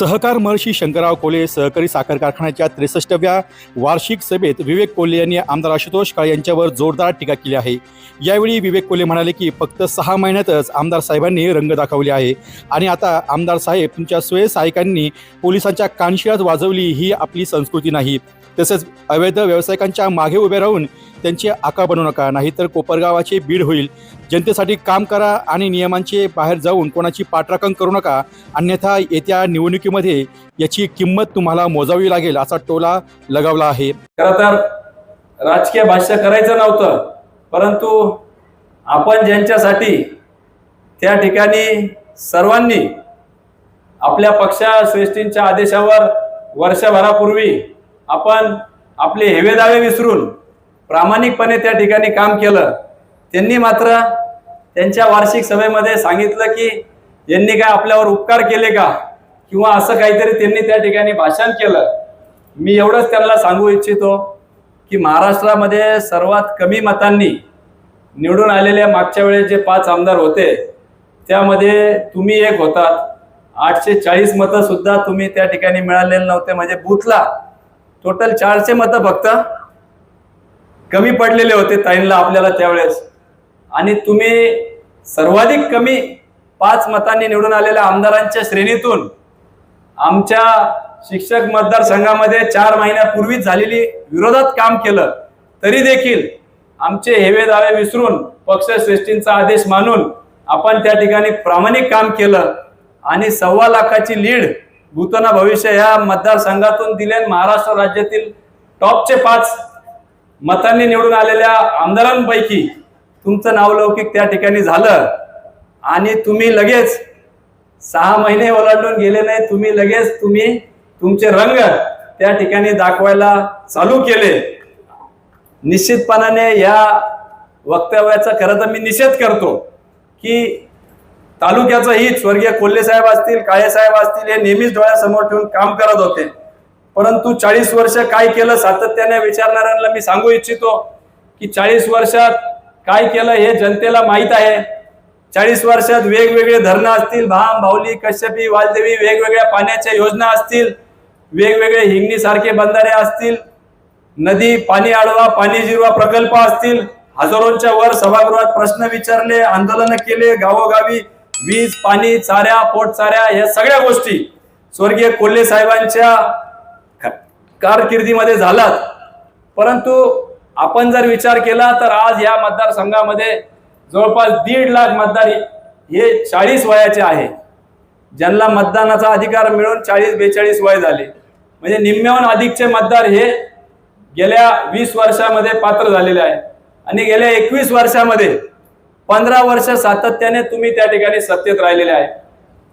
सहकार महर्षी शंकरराव कोले सहकारी साखर कारखान्याच्या त्रेसष्टव्या वार्षिक सभेत विवेक कोल्हे यांनी आमदार आशुतोष काळे यांच्यावर जोरदार टीका केली आहे. यावेळी विवेक कोल्हे म्हणाले की फक्त सहा महिन्यातच आमदार साहेबांनी रंग दाखवले आहे. आणि आता आमदार साहेब तुमच्या स्वयंसहायकांनी पोलिसांच्या कानशिळात वाजवली ही आपली संस्कृती नाही. तसेच अवैध व्यावसायिकांच्या मागे उभे राहून त्यांची आका बनवू नका नाहीतर कोपरगावाचे बीड होईल. जनतेसाठी काम करा आणि नियमांचे बाहेर जाऊन कोणाची पाठराखण करू नका अन्यथा येत्या निवडणुकीमध्ये याची किंमत तुम्हाला मोजावी लागेल असा टोला लगावला आहे. खर तर राजकीय भाष्य करायचं नव्हतं परंतु आपण ज्यांच्यासाठी त्या ठिकाणी सर्वांनी आपल्या पक्षश्रेष्ठींच्या आदेशावर वर्षभरापूर्वी आपण आपले हेवेदावे विसरून प्रामाणिकपणे त्या ठिकाणी काम केलं. त्यांनी मात्र त्यांच्या वार्षिक सभेमध्ये सांगितलं की यांनी काय आपल्यावर उपकार केले का? किंवा असं काहीतरी त्यांनी त्या ठिकाणी भाषण केलं. मी एवढंच त्यांना सांगू इच्छितो की महाराष्ट्रामध्ये सर्वात कमी मतांनी निवडून आलेल्या मागच्या वेळेस जे पाच आमदार होते त्यामध्ये तुम्ही एक होतात. आठशे चाळीस मतं सुद्धा तुम्ही त्या ठिकाणी मिळालेले नव्हते. म्हणजे बूथला टोटल चारशे मतं फक्त. कमी पडलेले होते ताईंला आपल्याला त्यावेळेस. आणि तुम्ही सर्वाधिक कमी पाच मतांनी निवडून आलेल्या आमदारांच्या श्रेणीतून आमच्या शिक्षक मतदारसंघामध्ये चार महिन्यापूर्वीच झालेली विरोधात काम केलं तरी देखील आमचे हेवे दावे विसरून पक्षश्रेष्ठींचा आदेश मानून आपण त्या ठिकाणी प्रामाणिक काम केलं आणि सव्वा लाखाची लीड भूतना भविष्य ह्या मतदारसंघातून दिले महाराष्ट्र राज्यातील टॉपचे पाच मतांनी निवडून आलेल्या आमदारांपैकी तुमचं नावलौकिक त्या ठिकाणी झालं. आणि तुम्ही लगेच सहा महिने ओलांडून गेले नाही तुम्ही लगेच तुम्ही तुमचे रंग त्या ठिकाणी दाखवायला चालू केले. निश्चितपणाने या वक्तव्याचा खरं तर मी निषेध करतो की तालुक्याचं हित स्वर्गीय कोल्हे साहेब असतील काळे साहेब असतील हे नेहमीच डोळ्यासमोर ठेवून काम करत होते. परंतु चाळीस वर्ष काय केलं सातत्याने विचारणाऱ्यांना मी सांगू इच्छितो की चाळीस वर्षात काय केलं हे जनतेला माहीत आहे. चाळीस वर्षात वेगवेगळे धरणं असतील भाम भाऊली कश्यपी वालदेवी वेगवेगळ्या पाण्याच्या योजना असतील वेगवेगळे हिंगणी सारखे बंधारे असतील नदी पाणी आडवा पाणी जिरवा प्रकल्प असतील हजारोंच्या वर सभागृहात प्रश्न विचारले आंदोलन केले गावोगावी वीज पाणी चाऱ्या पोटचाऱ्या या सगळ्या गोष्टी स्वर्गीय कोल्हे साहेबांच्या कारकिर्दीमध्ये झालात. परंतु आपण जर विचार केला तर आज या मतदारसंघामध्ये जवळपास दीड लाख मतदार हे चाळीस वयाचे आहे. ज्यांना मतदानाचा अधिकार मिळून चाळीस बेचाळीस वय झाले. म्हणजे निम्म्याहून अधिकचे मतदार हे गेल्या वीस वर्षामध्ये पात्र झालेले आहे. आणि गेल्या एकवीस वर्षामध्ये पंधरा वर्ष सातत्याने तुम्ही त्या ठिकाणी सत्तेत राहिलेले आहे.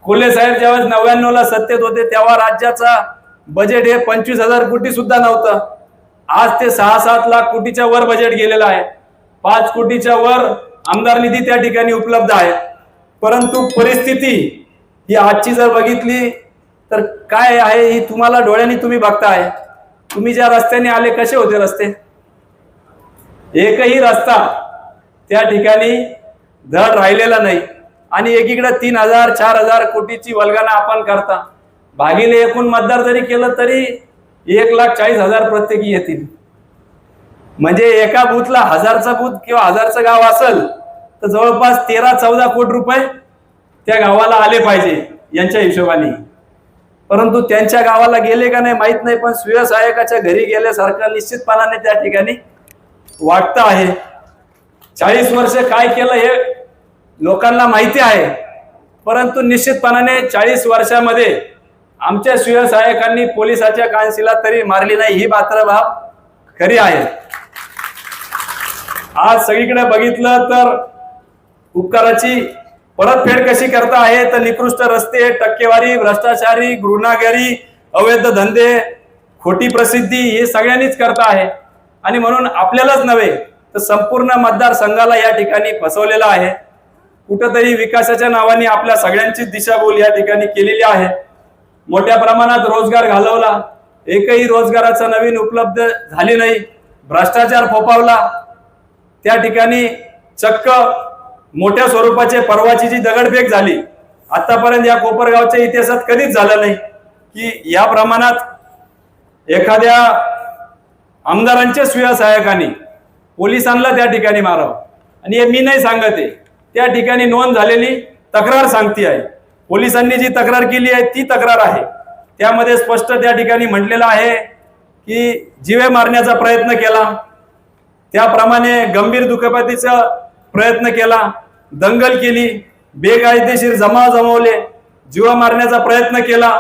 कोल्हे साहेब ज्यावेळेस नव्याण्णवला सत्तेत होते तेव्हा राज्याचा बजेट हे पंचवीस हजार कोटी सुद्धा नव्हतं. आज ते सहा सात लाख कोटीच्या वर बजेट गेलेलं आहे. पाच कोटीच्या वर आमदार निधी त्या ठिकाणी उपलब्ध आहे. परंतु परिस्थिती ही आजची जर बघितली तर काय आहे ही तुम्हाला डोळ्यांनी तुम्ही बघताय. तुम्ही ज्या रस्त्याने आले कसे होते रस्ते? एकही रस्ता त्या ठिकाणी धड राहिलेला नाही. आणि एकीकडे तीन हजार चार हजार कोटीची वल्गना आपण करता. भागीले एकूण मतदार जरी केलं तरी एक लाख चाळीस हजार प्रत्येकी येतील. म्हणजे एका बूथला हजारचा बूथ किंवा हजारचं गाव असेल तर जवळपास तेरा चौदा कोटी रुपये त्या गावाला आले पाहिजे यांच्या हिशोबाने. परंतु त्यांच्या गावाला गेले का नाही माहीत नाही पण स्वयंसहायकाच्या घरी गेल्यासारखं निश्चितपणाने त्या ठिकाणी वाटतं आहे. चाळीस वर्ष काय केलं हे लोकांना माहिती आहे परंतु निश्चितपणाने चाळीस वर्षामध्ये आमच्या स्वयंसहायकांनी पोलिसाच्या कानशिला तरी मारली नाही. ही मात्र बाब खरी आहे. आज सगळीकडे बघितलं तर उपकाराची परतफेड कशी करता आहे तर निकृष्ट रस्ते टक्केवारी भ्रष्टाचारी गुन्हागारी अवैध धंदे खोटी प्रसिद्धी हे सगळ्यांनीच करता आहे. आणि म्हणून आपल्यालाच नव्हे तर संपूर्ण मतदारसंघाला या ठिकाणी फसवलेलं आहे. कुठंतरी विकासाच्या नावाने आपल्या सगळ्यांची दिशाभूल या ठिकाणी केलेली आहे. मोठ्या प्रमाणात रोजगार घालवला. एकही रोजगाराचा नवीन उपलब्ध झाली नाही. भ्रष्टाचार फोपावला त्या ठिकाणी चक्क मोठ्या स्वरूपाचे परवाची जी दगडफेक झाली आतापर्यंत या कोपरगावच्या इतिहासात कधीच झालं नाही. की या प्रमाणात एखाद्या आमदारांच्या स्वीय सहायकाने पोलिसांना त्या ठिकाणी मारावं. आणि हे मी नाही सांगत आहे. त्या ठिकाणी नोंद झालेली तक्रार सांगती आहे. पोलिसांनी जी तक्रार केली आहे ती तक्रार आहे. त्यामध्ये स्पष्ट त्या ठिकाणी म्हटलेलं आहे की जीवे मारण्याचा प्रयत्न केला. त्याप्रमाणे गंभीर दुखापतीचा प्रयत्न केला. दंगल केली. बेकायदेशीर जमाव जमवले. जीवा मारण्याचा प्रयत्न केला.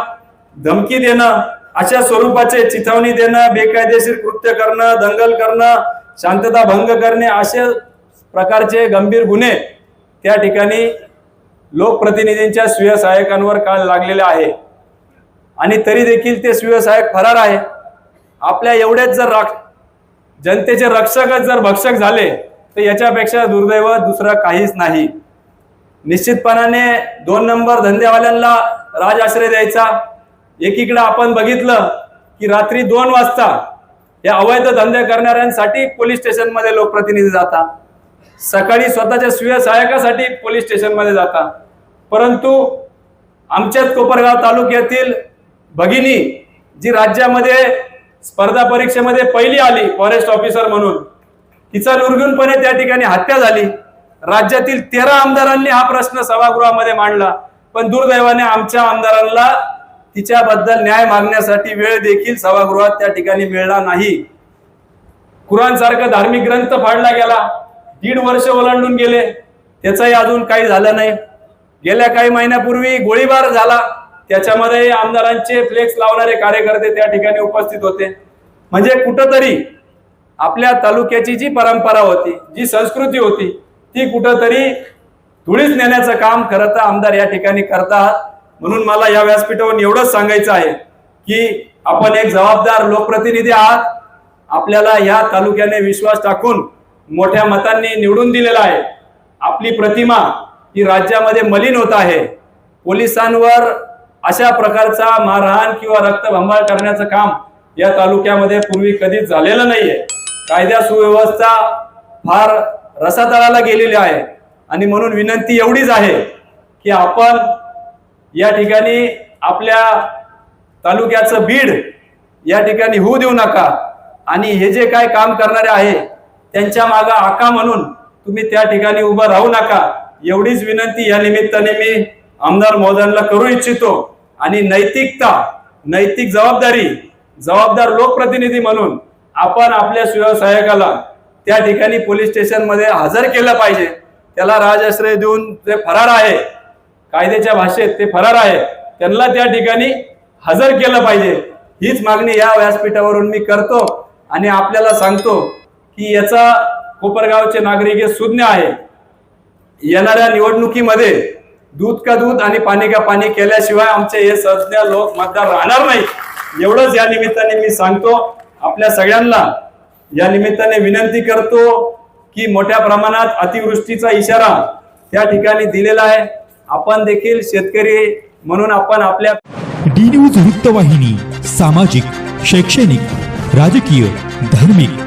धमकी देणं अशा स्वरूपाचे चिथावणी देणं बेकायदेशीर कृत्य करणं दंगल करणं शांतता भंग करणे असे प्रकारचे गंभीर गुन्हे त्या ठिकाणी लोकप्रतिनिधींच्या स्वीय सहायकांवर काळ लागलेले आहे. आणि तरी देखील ते स्वीय सहायक फरार आहे. आपल्या एवढेच जर राख जनतेचे रक्षकच जर भक्षक झाले तर याच्यापेक्षा दुर्दैव दुसरं काहीच नाही. निश्चितपणाने दोन नंबर धंदेवाल्यांना राज आश्रय द्यायचा. एकीकडे आपण बघितलं की रात्री दोन वाजता या अवैध धंदे करणाऱ्यांसाठी पोलीस स्टेशनमध्ये लोकप्रतिनिधी जातात. सकाळी स्वतःच्या स्वीय सहायकासाठी पोलीस स्टेशनमध्ये जाता. परंतु आमच्याच कोपरगाव तालुक्यातील भगिनी जी राज्यामध्ये स्पर्धा परीक्षेमध्ये पहिली आली फॉरेस्ट ऑफिसर म्हणून तिचा निर्गुणपणे त्या ठिकाणी हत्या झाली. राज्यातील तेरा आमदारांनी हा प्रश्न सभागृहामध्ये मांडला. पण दुर्दैवाने आमच्या आमदारांना तिच्याबद्दल न्याय मागण्यासाठी वेळ देखील सभागृहात त्या ठिकाणी मिळला नाही. कुराण सारखा धार्मिक ग्रंथ फाडला गेला. दीड वर्ष ओलांडून गेले. त्याचंही अजून काही झालं नाही. गेल्या काही महिन्यापूर्वी गोळीबार झाला. त्याच्यामध्ये आमदारांचे फ्लेक्स लावणारे कार्यकर्ते त्या ठिकाणी उपस्थित होते. म्हणजे कुठंतरी आपल्या तालुक्याची जी परंपरा होती जी संस्कृती होती ती कुठंतरी धुळीच नेण्याचं काम खरं तर आमदार या ठिकाणी करतात. म्हणून मला या व्यासपीठावरून एवढंच सांगायचं आहे की आपण एक जबाबदार लोकप्रतिनिधी आहात. आपल्याला या तालुक्याने विश्वास टाकून मोठ्या मतांनी निवडून दिलेला आहे. आपली प्रतिमा ही राज्यामध्ये मलिन होत आहे. पोलिसांवर अशा प्रकारचा मारहाण किंवा रक्तभंबाळ करण्याचं काम या तालुक्यामध्ये पूर्वी कधीच झालेलं नाहीये. कायदा सुव्यवस्था फार रसातळाला गेलेली आहे. आणि म्हणून विनंती एवढीच आहे की आपण या ठिकाणी आपल्या तालुक्याचं बीड या ठिकाणी होऊ देऊ नका. आणि हे जे काय काम करणारे आहे त्यांच्या मागे आका म्हणून तुम्ही त्या ठिकाणी उभं राहू नका. एवढीच विनंती या निमित्ताने मी आमदार महोदयांना करू इच्छितो. आणि नैतिकता नैतिक जबाबदारी जबाबदार लोकप्रतिनिधी म्हणून आपण आपल्या व्यवसायकाला त्या ठिकाणी पोलीस स्टेशनमध्ये हजर केलं पाहिजे. त्याला राजाश्रय देऊन ते फरार आहे. कायद्याच्या भाषेत ते फरार आहे. त्यांना त्या ठिकाणी हजर केलं पाहिजे. हीच मागणी या व्यासपीठावरून मी करतो आणि आपल्याला सांगतो की याचा कोपरगावचे नागरिक हे सुज्ञ आहे येणाऱ्या निवडणुकीमध्ये दूध का दूध आणि पाणी का पाणी केल्याशिवाय आमचे हे सज्ञ लोक मतदार राहणार नाही. एवढंच या निमित्ताने मी सांगतो. आपल्या सगळ्यांना या निमित्ताने विनंती करतो की मोठ्या प्रमाणात अतिवृष्टीचा इशारा त्या ठिकाणी दिलेला आहे. आपण देखील शेतकरी म्हणून आपण आपल्या डी न्यूज वृत्तवाहिनी सामाजिक शैक्षणिक राजकीय धार्मिक